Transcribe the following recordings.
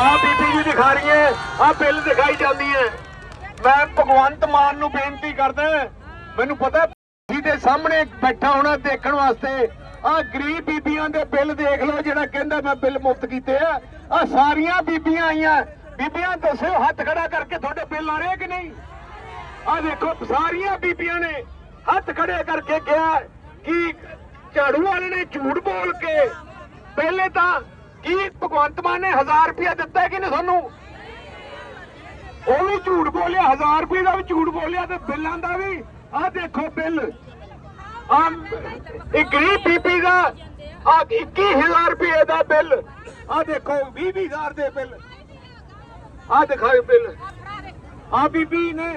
ਆ ਬੀਬੀ ਜੀ ਦਿਖਾ ਰਹੀ ਹੈ ਆ ਬਿੱਲ ਦਿਖਾਈ ਜਾਂਦੀ ਹੈ। ਮੈਂ ਭਗਵੰਤ ਮਾਨ ਨੂੰ ਬੇਨਤੀ ਕਰਦਾ ਮੈਨੂੰ ਪਤਾ ਜੀ ਦੇ ਸਾਹਮਣੇ ਬੈਠਾ ਹੋਣਾ ਦੇਖਣ ਵਾਸਤੇ। ਆ ਗਰੀਬ ਬੀਬੀਆਂ ਦੇ ਬਿੱਲ ਦੇਖ ਲਓ, ਜਿਹੜਾ ਕਹਿੰਦਾ ਮੈਂ ਬਿੱਲ ਮੁਫਤ ਕੀਤੇ ਆ। ਆ ਸਾਰੀਆਂ ਬੀਬੀਆਂ ਆਈਆਂ। ਬੀਬੀਆਂ ਦੱਸੋ, ਹੱਥ ਖੜਾ ਕਰਕੇ ਤੁਹਾਡੇ ਬਿੱਲ ਆ ਰਹੇ ਕਿ ਨਹੀਂ? ਆ ਦੇਖੋ, ਸਾਰੀਆਂ ਬੀਬੀਆਂ ਨੇ ਹੱਥ ਖੜੇ ਕਰਕੇ ਕਿਹਾ ਕਿ ਝਾੜੂ ਵਾਲੇ ਨੇ ਝੂਠ ਬੋਲ ਕੇ ਪਹਿਲੇ ਤਾਂ ਕੀ ਭਗਵੰਤ ਮਾਨ ਨੇ 1000 ਰੁਪਇਆ ਦਿੱਤਾ ਕਿ ਨਹੀਂ ਤੁਹਾਨੂੰ ਉਹ ਵੀ ਝੂਠ ਬੋਲਿਆ 1000 ਰੁਪਏ ਦਾ ਵੀ ਝੂਠ ਬੋਲਿਆ ਤੇ ਬਿੱਲਾਂ ਦਾ ਵੀ। ਆਹ ਦੇਖੋ ਬਿੱਲ। ਆ ਇਹ ਗਰੀਬ ਬੀਬੀ ਦਾ ਆ 21000 ਰੁਪਏ ਦਾ ਬਿੱਲ। ਆ ਦੇਖੋ 20000 ਦੇ ਬਿੱਲ। ਆ ਦਿਖਾਓ ਬਿੱਲ। ਆ ਬੀਬੀ ਨੇ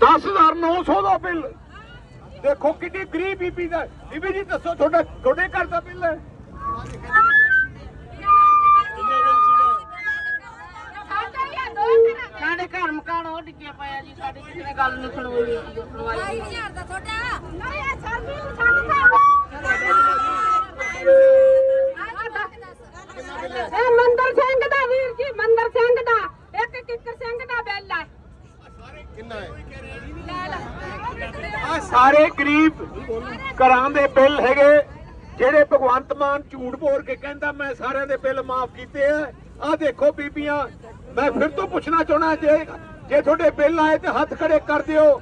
10900 ਦਾ ਬਿੱਲ। ਦੇਖੋ ਕਿੰਨੀ ਗਰੀਬ ਬੀਬੀ ਦਾ। ਬੀਬੀ ਜੀ ਦੱਸੋ ਤੁਹਾਡਾ ਤੁਹਾਡੇ ਘਰ ਦਾ ਬਿੱਲ ਹੈ? ਸਾਡੇ ਘਰ ਮਕਾਨ ਉਹ ਡਿੱਗਿਆ ਪਿਆ ਜੀ ਸਾਡੀ ਕਿਸੇ ਨੇ ਗੱਲ ਨਹੀਂ ਸੁਣਵਾਈ ਸੁਣਵਾਈ ਦਾ ਤੁਹਾਡਾ। ਨਹੀਂ ਇਹ ਸਰਦੀ ਨੂੰ ਛੱਡ ਇਹ ਮੰਦਰ ਸਿੰਘ ਦਾ ਵੀਰ ਜੀ ਮੰਦਰ ਸਿੰਘ ਦਾ ਇੱਕ ਕਿੱਕਰ ਸਿੰਘ ਦਾ ਬਿੱਲ ਹੈ ਆ ਸਾਰੇ ਗਰੀਬ ਘਰਾਂ ਦੇ ਬਿੱਲ ਹੈਗੇ, ਜਿਹੜੇ ਭਗਵੰਤ ਮਾਨ ਝੂਠ ਬੋਲ ਕੇ ਕਹਿੰਦਾ, ਮੈਂ ਸਾਰਿਆਂ ਦੇ ਬਿੱਲ ਮਾਫ ਕੀਤੇ ਆ। ਆ ਦੇਖੋ ਬੀਬੀਆਂ, ਮੈਂ ਫਿਰ ਤੋਂ ਪੁੱਛਣਾ ਚਾਹਣਾ ਜੇ ਜੇ ਤੁਹਾਡੇ ਬਿੱਲ ਆਏ ਤੇ ਹੱਥ ਖੜੇ ਕਰ ਦਿਓ।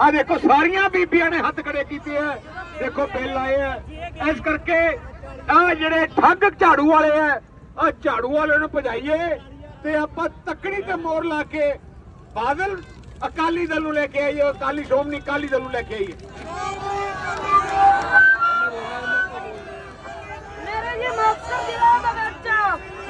ਆ ਦੇਖੋ, ਸਾਰੀਆਂ ਬੀਬੀਆਂ ਨੇ ਹੱਥ ਖੜੇ ਕੀਤੇ ਆ। ਦੇਖੋ, ਬਿੱਲ ਆਏ ਆ। ਇਸ ਕਰਕੇ ਆ ਜਿਹੜੇ ਠੱਗ ਝਾੜੂ ਵਾਲੇ ਆ ਆ ਝਾੜੂ ਵਾਲਿਆਂ ਨੂੰ ਭਜਾਈਏ ਤੇ ਆਪਾਂ ਤੱਕੜੀ ਤੇ ਮੋਰ ਲਾ ਕੇ ਬਾਦਲ ਅਕਾਲੀ ਦਲ ਨੂੰ ਲੈ ਕੇ ਆਈਏ ਅਕਾਲੀ ਸ਼੍ਰੋਮਣੀ ਅਕਾਲੀ ਦਲ ਨੂੰ ਲੈ ਕੇ ਆਈਏ ਮੇਰੇ ਜੀ ਮੁਕਤਸਰ ਜ਼ਿਲ੍ਹਾ ਦੇ ਵਿੱਚ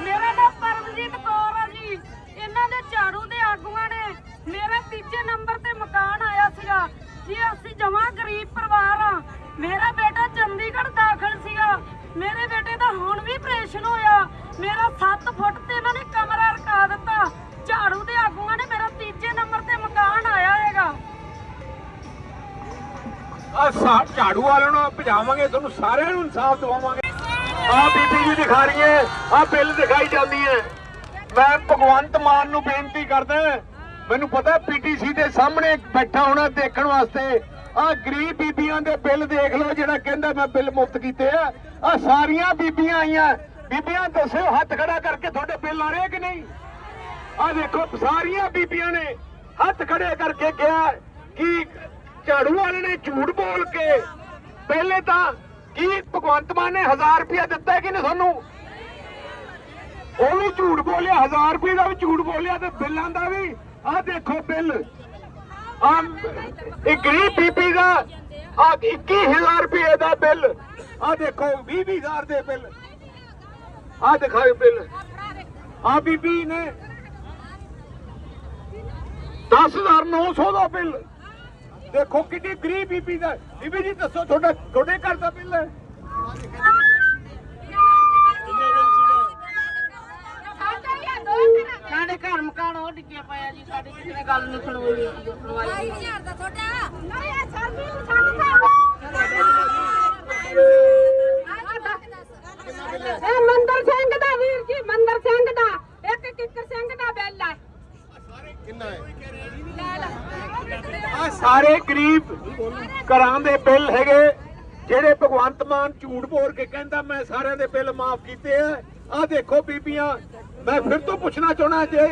ਮੇਰਾ ਨਾਮ ਪਰਮਜੀਤ ਕੌਰ ਆ ਜੀ। ਇਹਨਾਂ ਦੇ ਝਾੜੂ ਦੇ ਆਗੂਆਂ ਨੇ ਮੇਰੇ ਤੀਜੇ ਨੰਬਰ ਤੇ ਮਕਾਨ ਆਇਆ ਸੀਗਾ। ਜੀ ਅਸੀਂ ਜਮਾ ਗਰੀਬ ਪਰਿਵਾਰ ਆ। ਮੇਰਾ ਬੇਟਾ ਚੰਡੀਗੜ੍ਹ ਦਾਖਲ ਸੀਗਾ। ਮੇਰੇ ਬੇਟੇ ਦਾ ਹੁਣ ਵੀ ਆਪਰੇਸ਼ਨ ਹੋਇਆ। ਮੇਰਾ 7 ਫੁੱਟ ਤੇ ਇਹਨਾਂ ਨੇ ਕਮਰਾ ਰਕਾ ਦਿੱਤਾ। ਝਾੜੂ ਆ ਝਾੜੂ ਵਾਲਿਆਂ ਨੂੰ ਭਜਾਵਾਂਗੇ, ਤੁਹਾਨੂੰ ਸਾਰਿਆਂ ਨੂੰ ਇਨਸਾਫ ਦਿਵਾਵਾਂਗੇ। ਆ ਬੀਬੀ ਜੀ ਦਿਖਾ ਰਹੀ ਹੈ, ਆ ਬਿੱਲ ਦਿਖਾਈ ਜਾਂਦੀ ਹੈ। ਮੈਂ ਭਗਵੰਤ ਮਾਨ ਨੂੰ ਬੇਨਤੀ ਕਰਦਾ ਮੈਨੂੰ ਪਤਾ ਪੀਟੀਸੀ ਦੇ ਸਾਹਮਣੇ ਬੈਠਾ ਹੋਣਾ ਦੇਖਣ ਵਾਸਤੇ। ਆ ਗਰੀਬ ਬੀਬੀਆਂ ਦੇ ਬਿੱਲ ਦੇਖ ਲਓ, ਜਿਹੜਾ ਕਹਿੰਦਾ ਮੈਂ ਬਿੱਲ ਮੁਫਤ ਕੀਤੇ ਆ। ਆ ਸਾਰੀਆਂ ਬੀਬੀਆਂ ਆਈਆਂ। ਬੀਬੀਆਂ, ਦੱਸੋ ਹੱਥ ਖੜਾ ਕਰਕੇ ਤੁਹਾਡੇ ਬਿੱਲ ਆ ਰਹੇ ਕਿ ਨਹੀਂ? ਆ ਦੇਖੋ, ਸਾਰੀਆਂ ਬੀਬੀਆਂ ਨੇ ਹੱਥ ਖੜੇ ਕਰਕੇ ਕਿਹਾ ਕਿ ਝਾੜੂ ਵਾਲੇ ਨੇ ਝੂਠ ਬੋਲ ਕੇ ਪਹਿਲੇ ਤਾਂ ਕੀ ਭਗਵੰਤ ਮਾਨ ਨੇ 1000 ਰੁਪਇਆ ਦਿੱਤਾ ਹੈ ਕਿ ਨਹੀਂ ਤੁਹਾਨੂੰ ਉਹ ਵੀ ਝੂਠ ਬੋਲਿਆ 1000 ਰੁਪਏ ਦਾ ਵੀ ਝੂਠ ਬੋਲਿਆ ਤੇ ਬਿੱਲਾਂ ਦਾ ਵੀ। ਆਹ ਦੇਖੋ ਬਿੱਲ। ਆ ਇਹ ਗਰੀਬ ਬੀਬੀ ਦਾ ਆ 21000 ਰੁਪਏ ਦਾ ਬਿੱਲ। ਆ ਦੇਖੋ 20000 ਦੇ ਬਿੱਲ। ਆ ਦਿਖਾਓ ਬਿੱਲ। ਆ ਬੀਬੀ ਨੇ 10900 ਦਾ ਬਿੱਲ। ਦੇਖੋ ਕਿੰਨੀ ਗਰੀਬ ਬੀਬੀ ਦਾ। ਬੀਬੀ ਜੀ ਦੱਸੋ ਤੁਹਾਡਾ ਤੁਹਾਡੇ ਘਰ ਦਾ ਬਿੱਲ ਹੈ? ਸਾਡੇ ਘਰ ਮਕਾਨ ਉਹ ਡਿੱਗਿਆ ਪਿਆ ਜੀ ਸਾਡੀ ਕਿਸੇ ਨੇ ਗੱਲ ਨਹੀਂ ਸੁਣਵਾਈ ਸੁਣਵਾਈ ਦਾ ਤੁਹਾਡਾ। ਨਹੀਂ ਇਹ ਸਰਦੀ ਨੂੰ ਛੱਡ ਇਹ ਮੰਦਰ ਸਿੰਘ ਦਾ ਵੀਰ ਜੀ ਮੰਦਰ ਸਿੰਘ ਦਾ ਇੱਕ ਕਿੱਕਰ ਸਿੰਘ ਦਾ ਬਿੱਲ ਹੈ ਆ ਸਾਰੇ ਗਰੀਬ ਘਰਾਂ ਦੇ ਬਿੱਲ ਹੈਗੇ, ਜਿਹੜੇ ਭਗਵੰਤ ਮਾਨ ਝੂਠ ਬੋਲ ਕੇ ਕਹਿੰਦਾ, ਮੈਂ ਸਾਰਿਆਂ ਦੇ ਬਿੱਲ ਮਾਫ ਕੀਤੇ ਆ। ਆ ਦੇਖੋ ਬੀਬੀਆਂ, ਮੈਂ ਫਿਰ ਤੋਂ ਪੁੱਛਣਾ ਚਾਹਣਾ ਜੇ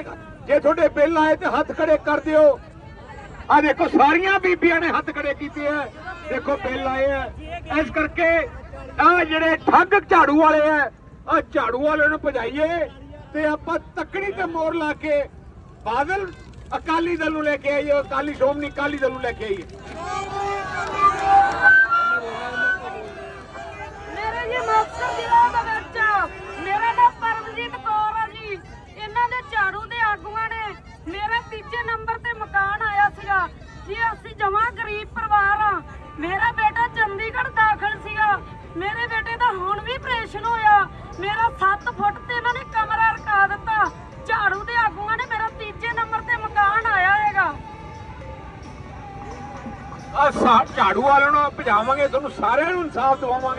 ਜੇ ਤੁਹਾਡੇ ਬਿੱਲ ਆਏ ਤੇ ਹੱਥ ਖੜੇ ਕਰ ਦਿਓ। ਆ ਦੇਖੋ, ਸਾਰੀਆਂ ਬੀਬੀਆਂ ਨੇ ਹੱਥ ਖੜੇ ਕੀਤੇ ਆ। ਦੇਖੋ, ਬਿੱਲ ਆਏ ਆ। ਇਸ ਕਰਕੇ ਆ ਜਿਹੜੇ ਠੱਗ ਝਾੜੂ ਵਾਲੇ ਆ ਆ ਝਾੜੂ ਵਾਲਿਆਂ ਨੂੰ ਭਜਾਈਏ ਤੇ ਆਪਾਂ ਤੱਕੜੀ ਤੇ ਮੋਰ ਲਾ ਕੇ ਬਾਦਲ ਅਕਾਲੀ ਦਲ ਨੂੰ ਲੈ ਕੇ ਆਈਏ ਅਕਾਲੀ ਸ਼੍ਰੋਮਣੀ ਅਕਾਲੀ ਦਲ ਨੂੰ ਲੈ ਕੇ ਆਈਏ ਮੇਰੇ ਜੀ ਮੁਕਤਸਰ ਜ਼ਿਲ੍ਹਾ ਦੇ ਵਿੱਚ, ਮੇਰਾ ਨਾਮ ਪਰਮਜੀਤ ਕੌਰ ਆ ਜੀ। ਇਹਨਾਂ ਦੇ ਝਾੜੂ ਦੇ ਆਗੂਆਂ ਨੇ ਮੇਰੇ ਤੀਜੇ ਨੰਬਰ ਤੇ ਮਕਾਨ ਆਇਆ ਸੀਗਾ, ਜੀ ਅਸੀਂ ਜਮਾ ਗਰੀਬ ਪਰਿਵਾਰ ਆ। ਮੇਰਾ ਬੇਟਾ ਚੰਡੀਗੜ੍ਹ ਦਾਖਲ ਸੀਗਾ। ਮੇਰੇ ਬੇਟੇ ਦਾ ਹੁਣ ਵੀ ਆਪਰੇਸ਼ਨ ਹੋਇਆ। ਮੇਰਾ 7 ਫੁੱਟ ਤੇ ਇਹਨਾਂ ਨੇ ਕਮਰਾ ਰਕਾ ਦਿੱਤਾ। ਝਾੜੂ ਆ ਝਾੜੂ ਵਾਲਿਆਂ ਨੂੰ ਭਜਾਵਾਂਗੇ ਤੁਹਾਨੂੰ ਸਾਰਿਆਂ ਨੂੰ ਇਨਸਾਫ ਦਿਵਾਵਾਂਗੇ।